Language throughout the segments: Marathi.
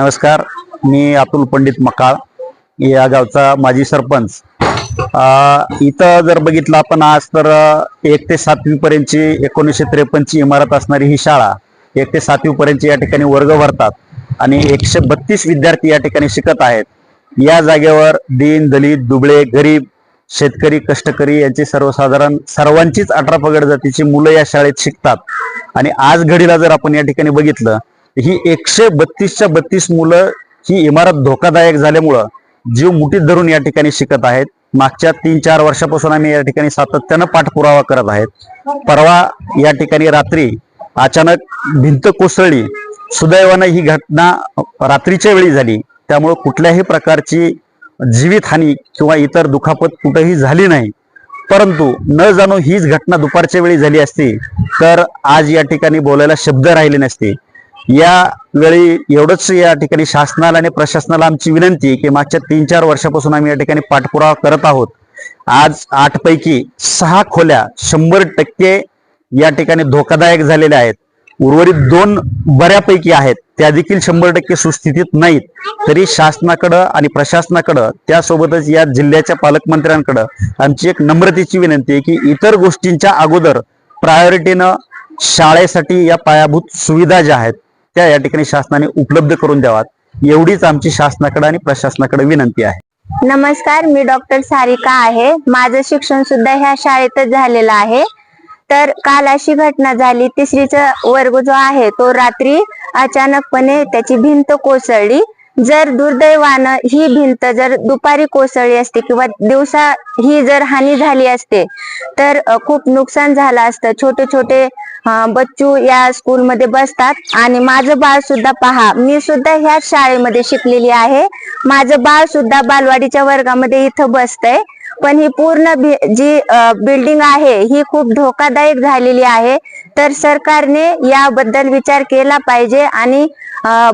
नमस्कार मी अतुल पंडित मकाळ या गावचा माजी सरपंच. इथं जर बघितलं आपण आज तर एक ते सातवी पर्यंतची एकोणीसशे त्रेपन्नची इमारत असणारी ही शाळा एक ते सातवीपर्यंतची या ठिकाणी वर्ग भरतात आणि एकशे बत्तीस विद्यार्थी या ठिकाणी शिकत आहेत. या जागेवर दीन दलित दुबळे गरीब शेतकरी कष्टकरी यांची सर्वसाधारण सर्वांचीच अठरा पगड जातीची मुलं या शाळेत शिकतात. आणि आज घडीला जर आपण या ठिकाणी बघितलं ही एकशे बत्तीसच्या बत्तीस मुलं ही इमारत धोकादायक झाल्यामुळं जीव मुठीत धरून या ठिकाणी शिकत आहेत. मागच्या तीन चार वर्षापासून आम्ही या ठिकाणी सातत्यानं पाठपुरावा करत आहेत. परवा या ठिकाणी रात्री अचानक भिंत कोसळली. सुदैवानं ही घटना रात्रीच्या वेळी झाली. त्यामुळे कुठल्याही प्रकारची जीवितहानी किंवा इतर दुखापत कुठेही झाली नाही. परंतु न जाणो हीच घटना दुपारच्या वेळी झाली असती तर आज या ठिकाणी बोलायला शब्द राहिले नसते. या वेळी एवढंच या ठिकाणी शासनाला आणि प्रशासनाला आमची विनंती आहे की मागच्या तीन चार वर्षापासून आम्ही या ठिकाणी पाठपुरावा करत आहोत. आज आठ पैकी सहा खोल्या शंभर टक्के या ठिकाणी धोकादायक झालेल्या आहेत. उर्वरित दोन बऱ्यापैकी आहेत. त्या देखील शंभर टक्के सुस्थितीत नाहीत. तरी शासनाकडं आणि प्रशासनाकडं त्यासोबतच या जिल्ह्याच्या पालकमंत्र्यांकडं आमची एक नम्रतेची विनंती आहे की इतर गोष्टींच्या अगोदर प्रायोरिटीनं शाळेसाठी या पायाभूत सुविधा ज्या आहेत त्या या ठिकाणी शासनाने उपलब्ध करून द्यावात. एवढीच आमची शासनाकडे आणि प्रशासनाकडे विनंती आहे. नमस्कार मी डॉक्टर सारिका आहे. माझं शिक्षण सुद्धा ह्या शाळेतच झालेलं आहे. तर काल अशी घटना झाली तिसरीचा वर्ग जो आहे तो रात्री अचानकपणे त्याची भिंत कोसळली. जर दुर्दैवानं ही भिंत जर दुपारी कोसळली असते किंवा दिवसा ही जर हानी झाली असते तर खूप नुकसान झालं असतं. छोटे छोटे बच्चू या स्कूलमध्ये बसतात. आणि माझं बाळ सुद्धा पहा मी सुद्धा ह्याच शाळेमध्ये शिकलेली आहे. माझं बाळ सुद्धा बालवाडीच्या वर्गामध्ये इथं बसतंय. पण ही पूर्ण जी बिल्डिंग आहे ही खूप धोकादायक झालेली आहे. तर सरकारने याबद्दल विचार केला पाहिजे आणि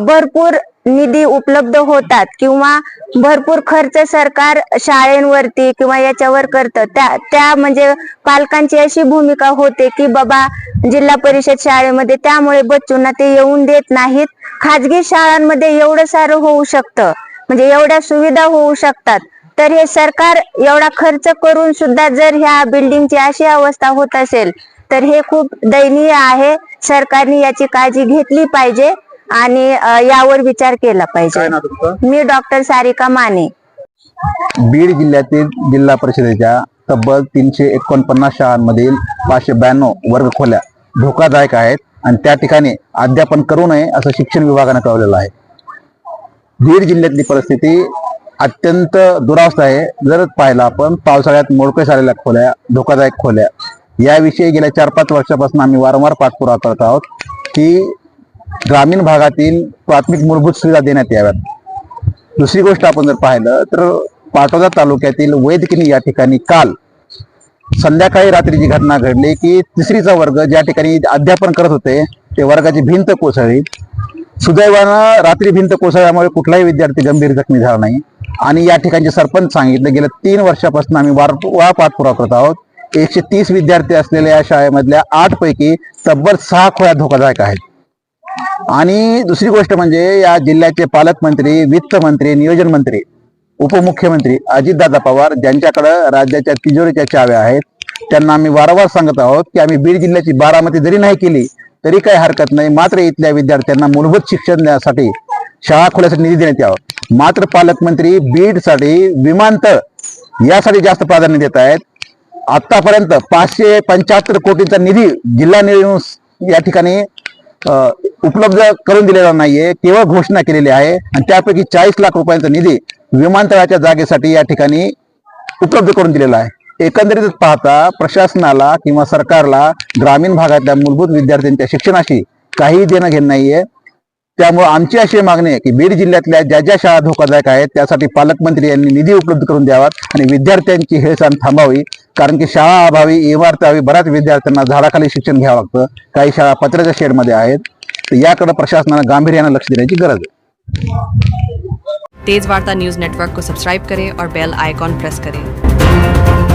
भरपूर निधी उपलब्ध होतात किंवा भरपूर खर्च सरकार शाळेंवरती किंवा याच्यावर करतं. त्या त्या म्हणजे पालकांची अशी भूमिका होते की बाबा जिल्हा परिषद शाळेमध्ये त्यामुळे बच्चूंना ते येऊन देत नाहीत. खाजगी शाळांमध्ये एवढं सारं होऊ शकतं. म्हणजे एवढ्या सुविधा होऊ शकतात. तर हे सरकार एवढा खर्च करून सुद्धा जर ह्या बिल्डिंगची अशी अवस्था होत असेल तर हे खूप दयनीय आहे. सरकारने याची काळजी घेतली पाहिजे. आणि अ, यावर विचार केला पाहिजे. ना तुमचं? मी डॉक्टर सारिका माने. बीड जिल्ह्यातील जिल्हा परिषदेच्या तब्बल तीनशे एकोणपन्नास शाळांमधील पाचशे ब्याण्णव वर्ग खोल्या धोकादायक आहेत आणि त्या ठिकाणी अध्यापन करू नये असं शिक्षण विभागानं कळवलेलं आहे. बीड जिल्ह्यातली परिस्थिती अत्यंत दुरावस्था आहे. जर पाहिलं आपण पावसाळ्यात मोडकळीस आलेल्या खोल्या धोकादायक खोल्या याविषयी गेल्या चार पाच वर्षापासून आम्ही वारंवार पाठपुरावा करत आहोत की ग्रामीण भागातील प्राथमिक मूलभूत सुविधा देण्यात याव्यात. दुसरी गोष्ट आपण जर पाहिलं तर पाटोदा तालुक्यातील वैदकिनी या ठिकाणी काल संध्याकाळी रात्रीची घटना घडली की तिसरीचा वर्ग ज्या ठिकाणी अध्यापन करत होते ते वर्गाची भिंत कोसळली. सुदैवानं रात्री भिंत कोसळल्यामुळे कुठलाही विद्यार्थी गंभीर जखमी झाला नाही. आणि या ठिकाणचे सरपंच सांगितलं गेल्या तीन वर्षापासून आम्ही वारंवार पाठपुरावा करत आहोत. एकशे तीस विद्यार्थी असलेल्या या शाळेमधल्या आठ पैकी तब्बल सहा खोया धोकादायक आहेत. आणि दुसरी गोष्ट म्हणजे या जिल्ह्याचे पालकमंत्री वित्त मंत्री नियोजन मंत्री उपमुख्यमंत्री अजितदादा पवार ज्यांच्याकडे राज्याच्या तिजोरीच्या चाव्या आहेत त्यांना आम्ही वारंवार सांगत आहोत की आम्ही बीड जिल्ह्याची बारामती जरी नाही केली तरी काही हरकत नाही. मात्र इथल्या विद्यार्थ्यांना मूलभूत शिक्षण देण्यासाठी शाळा खोल्यासाठी निधी देण्यात यावा. मात्र पालकमंत्री बीडसाठी विमानतळ यासाठी जास्त प्राधान्य देत आहेत. आतापर्यंत पाचशे पंच्याहत्तर कोटींचा निधी जिल्हा निर्णय या ठिकाणी उपलब्ध करून दिलेला नाहीये केवळ घोषणा केलेली आहे. आणि त्यापैकी चाळीस लाख रुपयांचा निधी विमानतळाच्या जागेसाठी या ठिकाणी उपलब्ध करून दिलेला आहे. एकंदरीतच पाहता प्रशासनाला किंवा सरकारला ग्रामीण भागातल्या मूलभूत विद्यार्थ्यांच्या शिक्षणाशी काही देणं घेणं नाहीये. त्यामुळे आमची अशी मागणी आहे की बीड जिल्ह्यातल्या ज्या ज्या शाळा धोकादायक आहेत त्यासाठी पालकमंत्री यांनी निधी उपलब्ध करून द्यावा आणि विद्यार्थ्यांची हेळसांड थांबावी. कारण की शाळा अभावी इमारतावी बऱ्याच विद्यार्थ्यांना झाडाखाली शिक्षण घ्यावं लागतं. काही शाळा पत्र्याच्या शेडमध्ये आहेत. तर याकडे प्रशासनानं गांभीर्यानं लक्ष देण्याची गरज आहे. तेज वार्ता न्यूज नेटवर्क को सब्सक्राइब करें और बेल आइकॉन प्रेस करें।